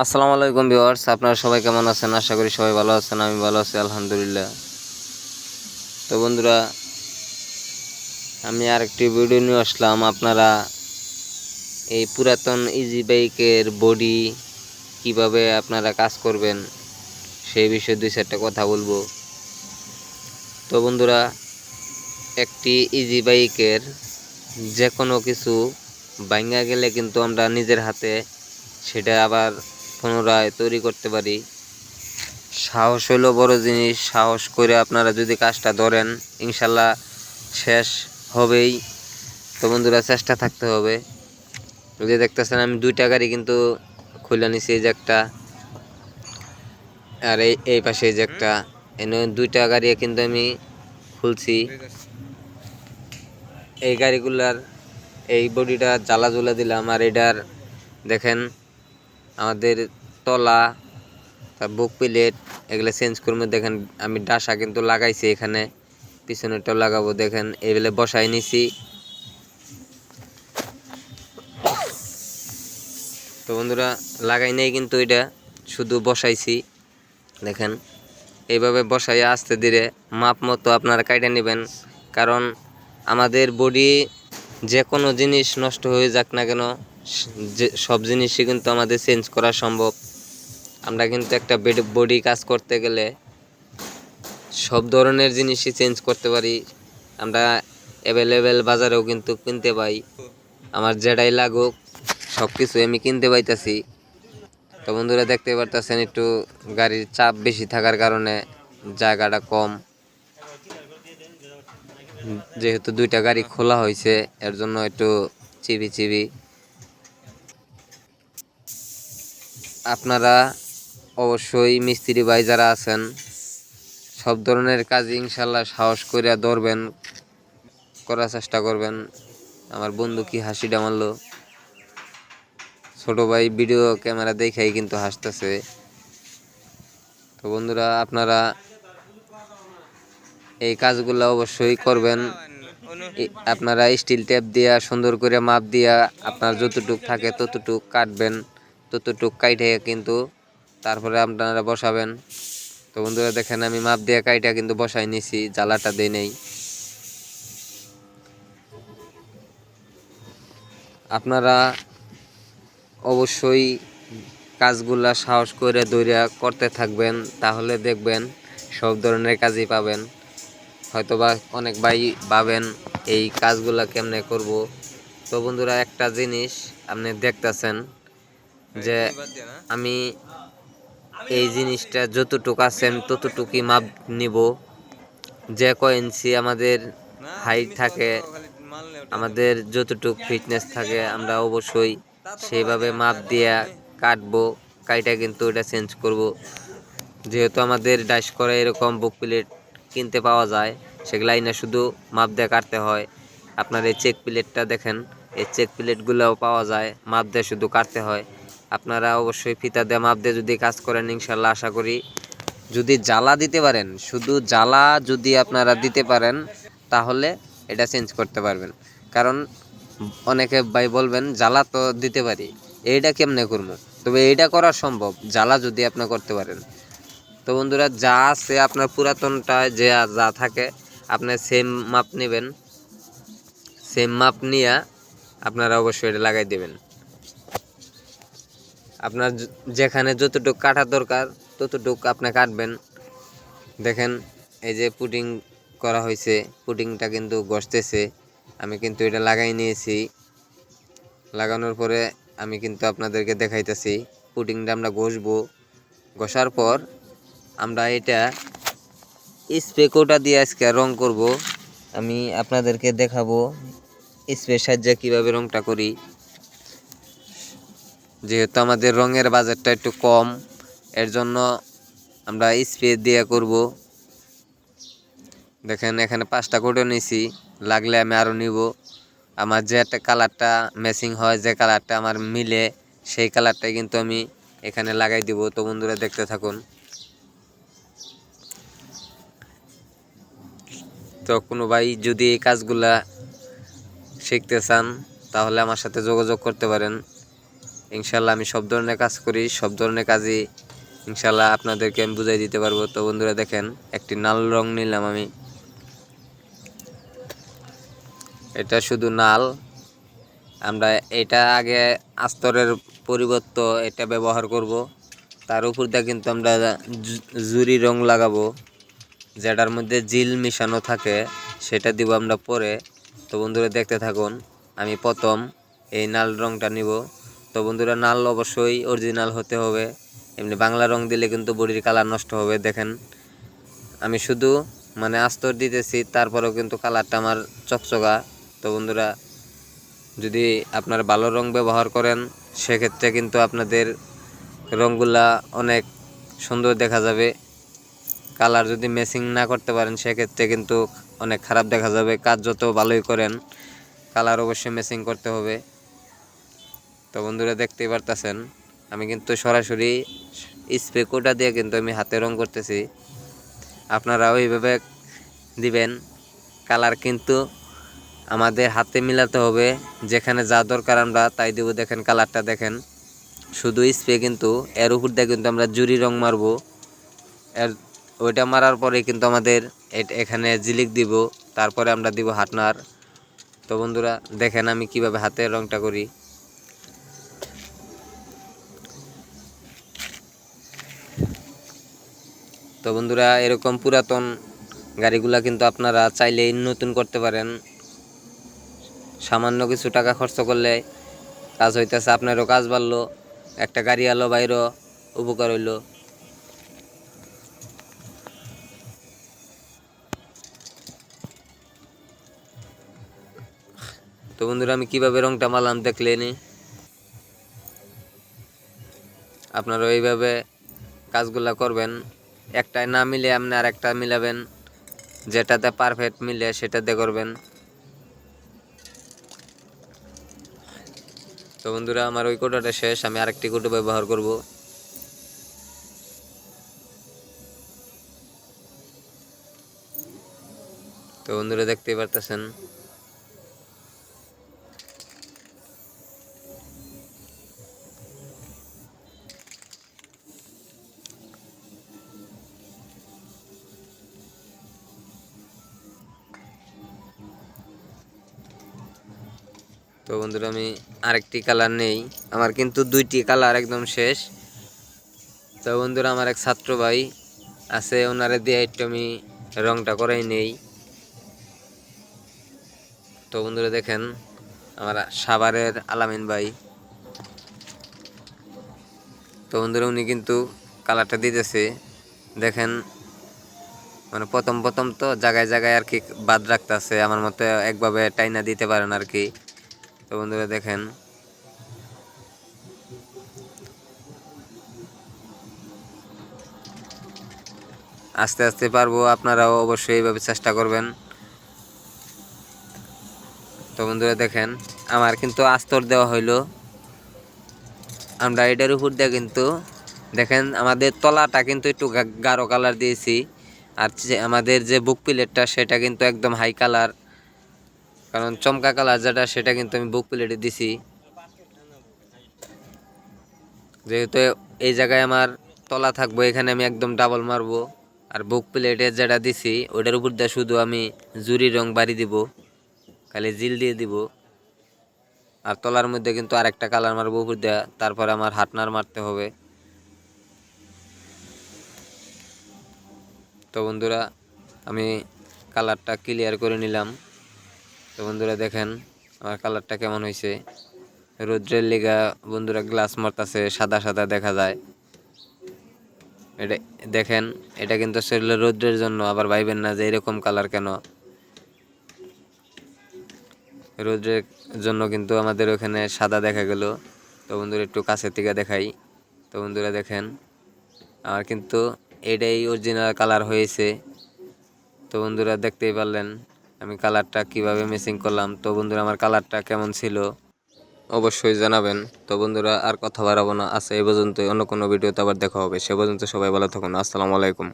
আসসালামু আলাইকুম ভিউয়ার্স, আপনারা সবাই কেমন আছেন? আশা করি সবাই ভালো আছেন, আমি ভালো আছি, আলহামদুলিল্লাহ। তো বন্ধুরা, আমি আরেকটি ভিডিও নিয়ে আসলাম। আপনারা এই পুরাতন ইজি বাইকের বডি কীভাবে আপনারা কাজ করবেন, সেই বিষয়ে দুই চারটা কথা বলব। তো বন্ধুরা, একটি ইজি বাইকের যে কোনো কিছু ভাঙ্গা গেলে কিন্তু আমরা নিজের হাতে সেটা আবার পুনরায় তৈরি করতে পারি। সাহস হলো বড় জিনিস, সাহস করে আপনারা যদি কাজটা ধরেন, ইনশাল্লাহ শেষ হবেই। তো বন্ধুরা, চেষ্টা থাকতে হবে। যদি দেখতেছেন আমি দুইটা গাড়ি কিন্তু খুলে নিছি, এই যে একটা আর এই এই পাশে এই যে একটা। এনে দুইটা গাড়ি কিন্তু আমি খুলছি। এই গাড়িগুলার এই বডিটা জ্বালা জ্বলে দিলাম, আর এটার দেখেন আমাদের তলা বুক প্লেট, এগুলো চেঞ্জ করব দেখেন আমি ডাসা কিন্তু লাগাইছি এখানে। পিছনেরটাও লাগাবো দেখেন, এগুলো বসাই নিছি। তো বন্ধুরা, লাগাই নেই কিন্তু এটা, শুধু বসাইছি। দেখেন, এইভাবে বসাই আস্তে ধীরে মাপ মতো আপনারা কাইটে নেবেন। কারণ আমাদের বডি যে কোনো জিনিস নষ্ট হয়ে যাক না কেন যে সব জিনিসই কিন্তু আমাদের চেঞ্জ করা সম্ভব। আমরা কিন্তু একটা বডি কাজ করতে গেলে সব ধরনের জিনিসই চেঞ্জ করতে পারি। আমরা অ্যাভেলেবেল বাজারেও কিন্তু কিনতে পাই। আমার যেটাই লাগুক সব কিছু আমি কিনতে পাইতেছি। তো বন্ধুরা, দেখতে পারতেছেন একটু গাড়ির চাপ বেশি থাকার কারণে জায়গাটা কম। যেহেতু দুইটা গাড়ি খোলা হয়েছে এর জন্য একটু চিবি চিবি আপনারা অবশ্যই মিস্ত্রি ভাই যারা আছেন, সব ধরনের কাজ ইনশাল্লাহ সাহস করে ধরবেন, করার চেষ্টা করবেন। আমার বন্ধু কি হাসিটা মারলো ছোট ভাই ভিডিও ক্যামেরা দেখেই কিন্তু হাসতেছে। তো বন্ধুরা, আপনারা এই কাজগুলো অবশ্যই করবেন। আপনারা স্টিল টেপ দিয়া, সুন্দর করে মাপ দিয়া, আপনার যতটুক থাকে ততটুক কাটবেন। ততটুক কাইটে কিন্তু তারপরে আপনারা বসাবেন। তো বন্ধুরা, দেখেন আমি মাপ দিয়ে কাইটা কিন্তু বসাই নিছি, জ্বালাটা দেই নেই। আপনারা অবশ্যই কাজগুলা সাহস করে দৈরা করতে থাকবেন, তাহলে দেখবেন সব ধরনের কাজই পাবেন। হয়তোবা অনেক ভাই ভাবেন, এই কাজগুলা কেমনে করব? তো বন্ধুরা, একটা জিনিস আপনি দেখতেছেন যে আমি এই জিনিসটা যতটুকু আছে আমি ততটুকুই মাপ নিব। যে কয় ইঞ্চি আমাদের হাইট থাকে, আমাদের যতটুকু ফিটনেস থাকে আমরা অবশ্যই সেইভাবে মাপ দিয়া কাটবো, কাইটা কিন্তু এটা চেঞ্জ করব। যেহেতু আমাদের ডাইস করে এরকম বুক প্লেট কিনতে পাওয়া যায়, সেগুলাই না শুধু মাপ দিয়ে কাটতে হয়। আপনার এই চেক প্লেটটা দেখেন, এই চেক প্লেটগুলোও পাওয়া যায়, মাপ দিয়ে শুধু কাটতে হয়। আপনারা অবশ্যই ফিতা দিয়ে মাপ দিয়ে যদি কাজ করেন ইনশাল্লাহ আশা করি যদি জ্বালা দিতে পারেন, শুধু জ্বালা যদি আপনারা দিতে পারেন, তাহলে এটা চেঞ্জ করতে পারবেন। কারণ অনেকে ভাই বলবেন, জ্বালা তো দিতে পারি, এইটা কেমনে করব? তবে এইটা করা সম্ভব, জ্বালা যদি আপনি করতে পারেন। তো বন্ধুরা, যা আছে আপনার পুরাতনটা যে যা থাকে, আপনি সেম মাপ নেবেন। সেম মাপ নিয়ে আপনারা অবশ্যই এটা লাগাই দেবেন। আপনার যেখানে যতটুকু কাটার দরকার, ততটুকু আপনি কাটবেন। দেখেন, এই যে পুডিং করা হয়েছে, পুডিংটা কিন্তু গসতেছে। আমি কিন্তু এটা লাগাই নিয়েছি। লাগানোর পরে আমি কিন্তু আপনাদেরকে দেখাইতেছি, পুডিংটা আমরা ঘষবো ঘষার পর আমরা এটা স্প্রে কোটা দিয়ে আজকে রং করব। আমি আপনাদেরকে দেখাবো স্প্রে সাহায্যে কীভাবে রংটা করি। যেহেতু আমাদের রঙের বাজারটা একটু কম, এর জন্য আমরা স্প্রে দিয়ে করব। দেখেন, এখানে পাঁচটা কোটো নিছি, লাগলে আমি আরও নিব। আমার যে একটা কালারটা ম্যাচিং হয়, যে কালারটা আমার মিলে, সেই কালারটাই কিন্তু আমি এখানে লাগাই দিব। তো বন্ধুরা, দেখতে থাকুন। তো কোনো ভাই যদি এই কাজগুলা শিখতে চান, তাহলে আমার সাথে যোগাযোগ করতে পারেন। ইনশাল্লাহ আমি সব ধরনের কাজ করি, সব ধরনের কাজই ইনশাল্লাহ আপনাদেরকে আমি বুঝাই দিতে পারব। তো বন্ধুরা দেখেন, একটি নাল রং নিলাম আমি। এটা শুধু নাল। আমরা এটা আগে আস্তরের পরিবর্তে এটা ব্যবহার করব। তার উপর দিয়ে কিন্তু আমরা জুরি রং লাগাবো। যেটার মধ্যে জিল মিশানো থাকে, সেটা দিব আমরা পরে। তো বন্ধুরা দেখতে থাকুন, আমি প্রথম এই নাল রংটা নিব। তো বন্ধুরা, নাল অবশ্যই অরিজিনাল হতে হবে। এমনি বাংলা রং দিলে কিন্তু বডির কালার নষ্ট হবে, দেখেন। আমি শুধু মানে আস্তর দিতেছি, তারপরেও কিন্তু কালারটা আমার চকচকা। তো বন্ধুরা, যদি আপনার ভালো রং ব্যবহার করেন, সেক্ষেত্রে কিন্তু আপনাদের রঙগুলা অনেক সুন্দর দেখা যাবে। কালার যদি মেসিং না করতে পারেন, সেক্ষেত্রে কিন্তু অনেক খারাপ দেখা যাবে। কাজ যত ভালোই করেন কালার অবশ্যই মেসিং করতে হবে। তো বন্ধুরা দেখতেই পারতেছেন, আমি কিন্তু সরাসরি স্প্রে কোটা দিয়ে কিন্তু আমি হাতে রং করতেছি। আপনারা ওইভাবে দিবেন, কালার কিন্তু আমাদের হাতে মিলাতে হবে, যেখানে যা দরকার আমরা তাই দেবো। দেখেন কালারটা দেখেন, শুধু স্প্রে কিন্তু, এর উপর দিয়ে কিন্তু আমরা জুরি রং মারবো। এর, ওইটা মারার পরে কিন্তু আমাদের এখানে জিলিক দিব, তারপরে আমরা দিব হাটনার। তো বন্ধুরা দেখেন আমি কীভাবে হাতের রংটা করি। তো বন্ধুরা, এরকম পুরাতন গাড়িগুলা কিন্তু আপনারা চাইলেই নতুন করতে পারেন। সামান্য কিছু টাকা খরচ করলে কাজ হইতেছে আপনারও কাজ বাড়লো, একটা গাড়ি আলো বাইরও উপকার হইল। তো বন্ধুরা, আমি কীভাবে রংটা মারলাম দেখলেনি আপনারা এইভাবে কাজগুলা করবেন। একটায় না মিলে আপনি আর একটা মিলাবেন। যেটাতে পারফেক্ট মিলে সেটাতে করবেন। তো বন্ধুরা, আমার ওই কোটোটা শেষ, আমি আরেকটি কোটো ব্যবহার করব। তো বন্ধুরা, দেখতেই পারতেছেন। তো বন্ধুরা, আমি আরেকটি কালার নেই। আমার কিন্তু দুইটি কালার একদম শেষ। তো বন্ধুরা, আমার এক ছাত্র ভাই আছে, ওনারে দিয়ে একটু আমি রংটা করাই নেই। তো বন্ধুরা, দেখেন আমার সাভারের আলামিন ভাই। তো বন্ধুরা, উনি কিন্তু কালারটা দিতেছে। দেখেন মানে প্রথম প্রথম তো জায়গায় জায়গায় আর কি বাদ রাখতেছে। আমার মতে একভাবে টাইনা দিতে পারেন আর কি। তো বন্ধুরা দেখেন। আস্তে আস্তে পারব, আপনারাও অবশ্যই এইভাবে চেষ্টা করবেন। তো বন্ধুরা দেখেন, আমার কিন্তু আস্তর দেওয়া হইল। আমরা এটার উপর দিয়ে কিন্তু, দেখেন, আমাদের তলাটা কিন্তু একটু গাঢ় কালার দিয়েছি। আর আমাদের যে বুক প্লেটটা সেটা কিন্তু একদম হাই কালার কারণ চমকা কালার যেটা, সেটা কিন্তু আমি বুক প্লেটে দিছি। যেহেতু এই জায়গায় আমার তলা থাকব, এখানে আমি একদম ডাবল মারবো। আর বুক প্লেটে যেটা দিছি, ওটার উপর দিয়ে শুধু আমি জুরি রং বাড়ি দিব, খালি জিল দিয়ে দিব। আর তলার মধ্যে কিন্তু আরেকটা কালার মারবো উপর দিয়ে, তারপরে আমার হাটনার মারতে হবে। তো বন্ধুরা, আমি কালারটা ক্লিয়ার করে নিলাম। বন্ধুরা দেখেন, আমার কালারটা কেমন হয়েছে রৌদ্রের লিগা বন্ধুরা গ্লাস মারতাছে, সাদা সাদা দেখা যায়। এটা দেখেন, এটা কিন্তু আসলে রৌদ্রের জন্য, আবার ভাইবেন না যে এরকম কালার কেন? রৌদ্রের জন্য কিন্তু আমাদের ওখানে সাদা দেখা গেল। তো বন্ধুরা একটু কাছের থেকে দেখাই। তো বন্ধুরা দেখেন, আমার কিন্তু এটাই অরিজিনাল কালার হয়েছে। তো বন্ধুরা দেখতেই পারলেন আমি কালারটা কীভাবে মিসিং করলাম? তো বন্ধুরা, আমার কালারটা কেমন ছিল? অবশ্যই জানাবেন। তো বন্ধুরা, আর কথা বাড়াবো না। আছে এই পর্যন্ত অন্য কোনো ভিডিওতে আবার দেখা হবে। সে পর্যন্ত সবাই ভালো থাকুন। আসসালামু আলাইকুম।